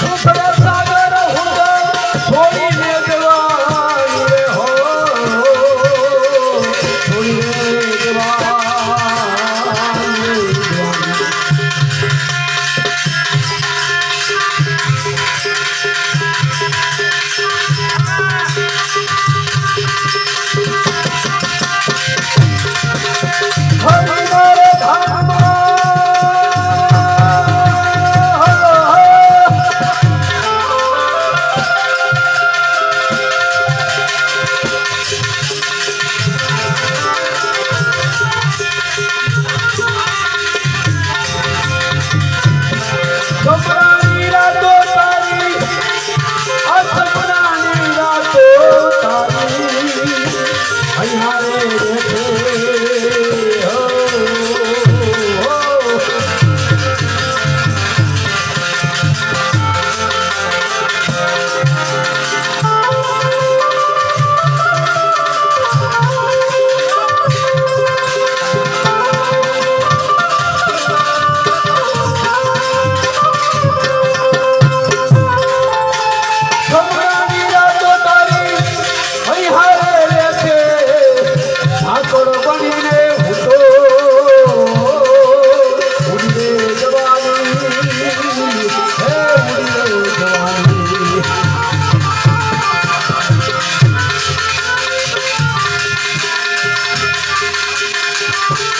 सुख सागर हुंदा सोई you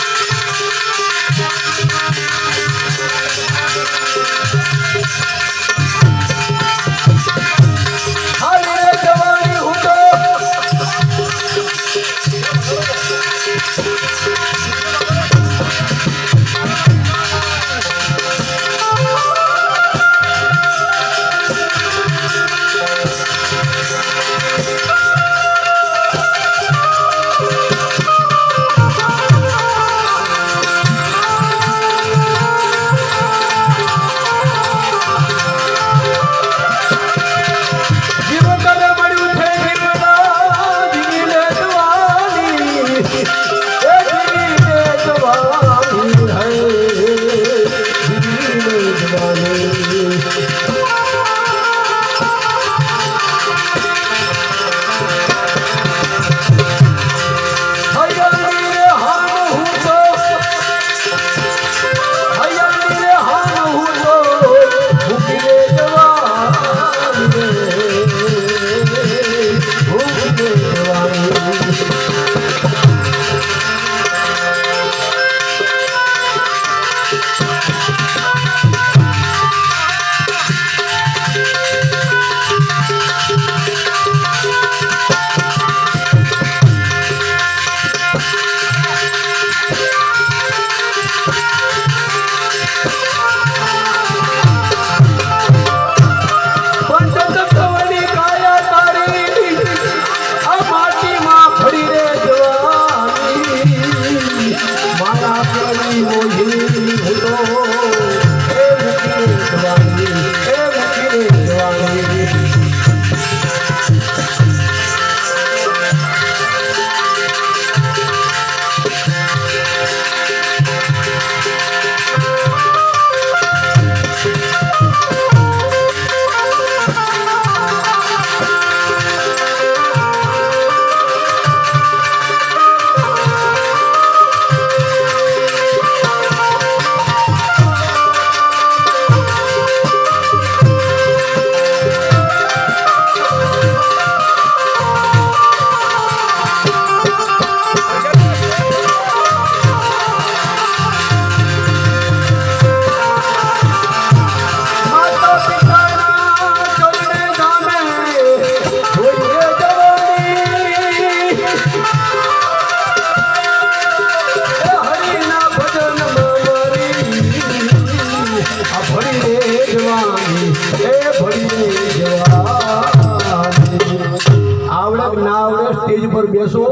આવડક ના આવડે સ્ટેજ પર બેસો.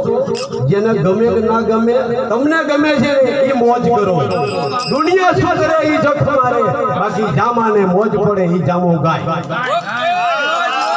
જેને ગમે ના ગમે, તમને ગમે છે એ મોજ કરો. દુનિયા શું કરે એ જામાને મોજ પડે એ જામો ગાય.